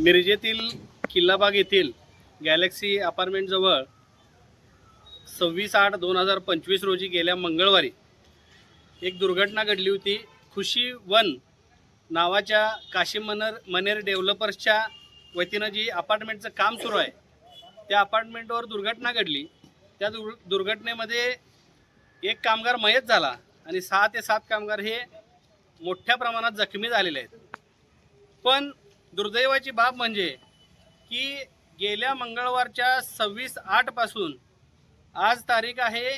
मिरजेतील किल्लाबाग येथील गॅलेक्सी अपार्टमेंटजवळ सव्वीस आठ दोन हजार पंचवीस रोजी गेल्या मंगळवारी एक दुर्घटना घडली होती. खुशी वन नावाच्या काशी मनर मनेर डेव्हलपर्सच्या वतीनं जी अपार्टमेंटचं काम सुरू आहे त्या अपार्टमेंटवर दुर्घटना घडली. त्या दुर् दुर्घटनेमध्ये एक कामगार मयत झाला आणि सहा ते सात कामगार हे मोठ्या प्रमाणात जखमी झालेले आहेत. पण दुर्दैवाची बाब म्हणजे की गेल्या मंगळवारच्या सव्वीस आठपासून आज तारीख आहे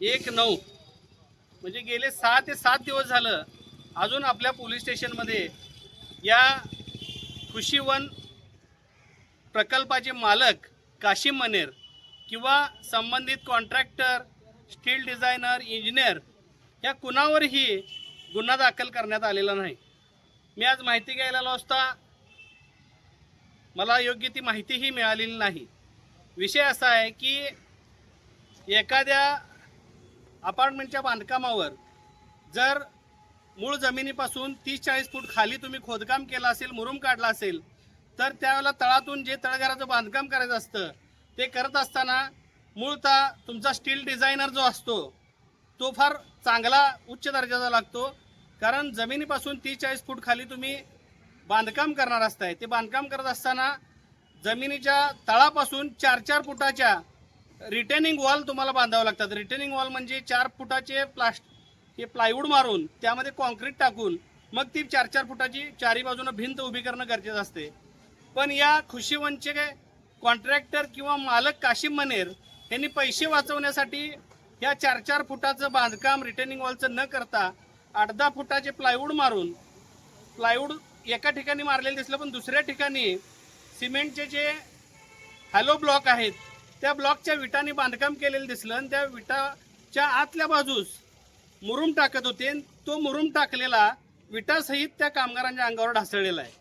एक नऊ. म्हणजे गेले सहा ते सात दिवस झालं अजून आपल्या पोलीस स्टेशनमध्ये या कृषीवन प्रकल्पाचे मालक काशिम मनेर किंवा संबंधित कॉन्ट्रॅक्टर स्टील डिझायनर इंजिनियर या कुणावरही गुन्हा दाखल करण्यात आलेला नाही. मी आज माहिती घ्यायला आलो असता मला योग्य ती माहितीही मिळालेली नाही. विषय असा आहे की एखाद्या अपार्टमेंटच्या बांधकामावर जर मूळ जमिनीपासून तीस चाळीस फूट खाली तुम्ही खोदकाम केलं असेल मुरुम काढला असेल तर त्यावेळेला तळातून जे तळघराचं बांधकाम करायचं असतं ते करत असताना मूळतः तुमचा स्टील डिझायनर जो असतो तो फार चांगला उच्च दर्जाचा लागतो. कारण जमिनीपासून तीस चाळीस फूट खाली तुम्ही बांधकाम करणार आहे ते बांधकाम करत असताना जमिनीच्या तळापासून चार चार फुटाच्या रिटर्निंग वॉल तुम्हाला बांधावं लागतात. रिटर्निंग वॉल म्हणजे चार फुटाचे प्लास्ट हे प्लायवूड मारून त्यामध्ये कॉन्क्रीट टाकून मग ती चार चार फुटाची चारी बाजूनं भिंत उभी करणं गरजेचं असते. पण या खुशीवनचे कॉन्ट्रॅक्टर किंवा मालक काशिम मनेर यांनी पैसे वाचवण्यासाठी या चार चार फुटाचं बांधकाम रिटर्निंग वॉलचं न करता आठ दहा फुटाचे प्लायवूड मारून प्लायवूड एका ठिकाणी मारलेलं दिसलं पण दुसऱ्या ठिकाणी सिमेंटचे जे हॅलो ब्लॉक आहेत त्या ब्लॉकच्या विटाने बांधकाम केलेलं दिसलं आणि त्या विटाच्या आतल्या बाजूस मुरुम टाकत होते आणि तो मुरुम टाकलेला विटासहित त्या कामगारांच्या अंगावर ढासळलेला आहे.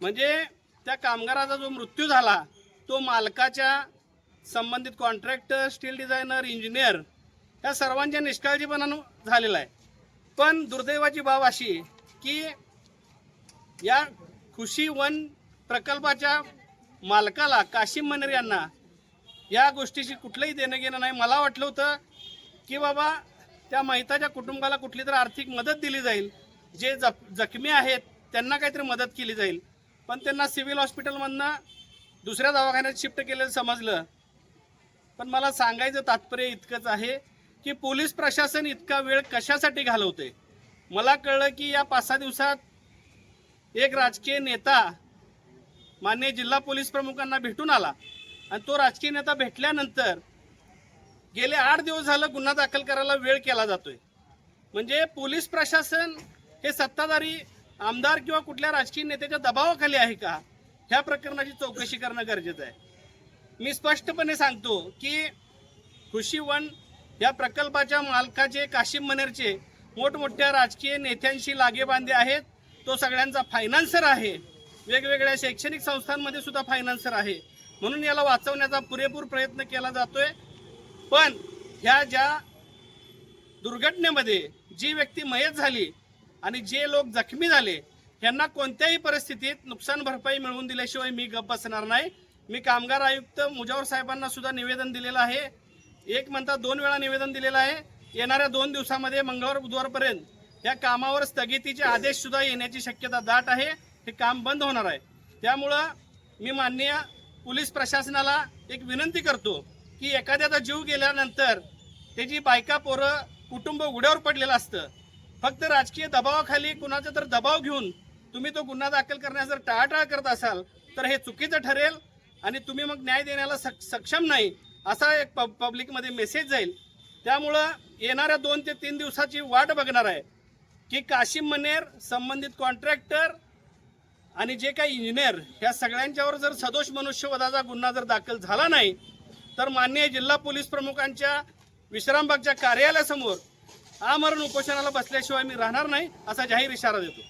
म्हणजे त्या कामगाराचा जो मृत्यू झाला तो मालकाच्या संबंधित कॉन्ट्रॅक्टर स्टील डिझायनर इंजिनियर ह्या सर्वांच्या निष्काळजीपणानं झालेला आहे. पण दुर्दैवाची बाब अशी की या खुशी वन प्रकल्पाच्या मालकाला काशिम मनेर यांना या गोष्टीशी कुठलंही देणं घेणं नाही. मला वाटलं होतं की बाबा त्या महिताच्या कुटुंबाला कुठली तर आर्थिक मदत दिली जाईल. जे जख जखमी आहेत त्यांना काहीतरी मदत केली जाईल. पण त्यांना सिव्हिल हॉस्पिटलमधनं दुसऱ्या दवाखान्यात शिफ्ट केलेलं समजलं. पण मला सांगायचं तात्पर्य इतकंच आहे की पोलीस प्रशासन इतका वेळ कशासाठी घालवते मला कळलं की या पाच सहा दिवसात एक राजकीय नेता मान्य जिल्हा पोलीस प्रमुखांना भेटून आला. आणि तो राजकीय नेता भेटल्यानंतर गेले आठ दिवस झालं गुन्हा दाखल करायला वेळ केला जातोय. म्हणजे पोलीस प्रशासन हे सत्ताधारी आमदार किंवा कुठल्या राजकीय नेत्याच्या दबावाखाली आहे का? ह्या प्रकरणाची चौकशी करणं गरजेचं आहे. मी स्पष्टपणे सांगतो की खुशी वन या प्रकल्पाच्या मालकाचे काशिम मनेरचे मोठमोठ्या राजकीय नेत्यांशी लागेबांधे आहेत. तो सगळ्यांचा फायनान्सर आहे. वेगवेगळ्या शैक्षणिक संस्थांमध्ये सुद्धा फायनान्सर आहे. म्हणून याला वाचवण्याचा पुरेपूर प्रयत्न केला जातोय. पण ह्या ज्या दुर्घटनेमध्ये जी व्यक्ती मयत झाली आणि जे लोक जखमी झाले यांना कोणत्याही परिस्थितीत नुकसान भरपाई मिळवून दिल्याशिवाय मी गप्प बसणार नाही. मी कामगार आयुक्त मुजावर साहेबांना सुद्धा निवेदन दिलेलं आहे. एक म्हणता दोन वेळा निवेदन दिलेलं आहे. येणाऱ्या दोन दिवसामध्ये मंगळवार बुधवारपर्यंत या कामावर स्थगितीचे आदेश सुद्धा येण्याची शक्यता दाट आहे. हे काम बंद होणार आहे. त्यामुळं मी माननीय पोलीस प्रशासनाला एक विनंती करतो की एखाद्याचा जीव गेल्यानंतर त्याची बायका पोरं कुटुंब उघड्यावर पडलेलं असतं फक्त राजकीय दबावाखाली कुणाचा तर दबाव घेऊन तुम्ही तो गुन्हा दाखल करण्यास जर टाळाटाळ करत असाल तर हे चुकीचं ठरेल आणि तुम्ही मग न्याय देण्याला सक सक्षम नाही असा एक पब पब्लिकमध्ये मेसेज जाईल. त्यामुळं येणाऱ्या दोन ते तीन दिवसाची वाट बघणार आहे. की काशिम मनेर संबंधित कॉन्ट्रॅक्टर आणि जे काही इंजिनियर ह्या सगळ्यांच्यावर जर सदोष मनुष्यवधाचा गुन्हा जर दाखल झाला नाही तर माननीय जिल्हा पोलीस प्रमुखांच्या विश्रामबागच्या कार्यालयासमोर आमरण उपोषणाला बसल्याशिवाय मी राहणार नाही असा जाहीर इशारा देतो.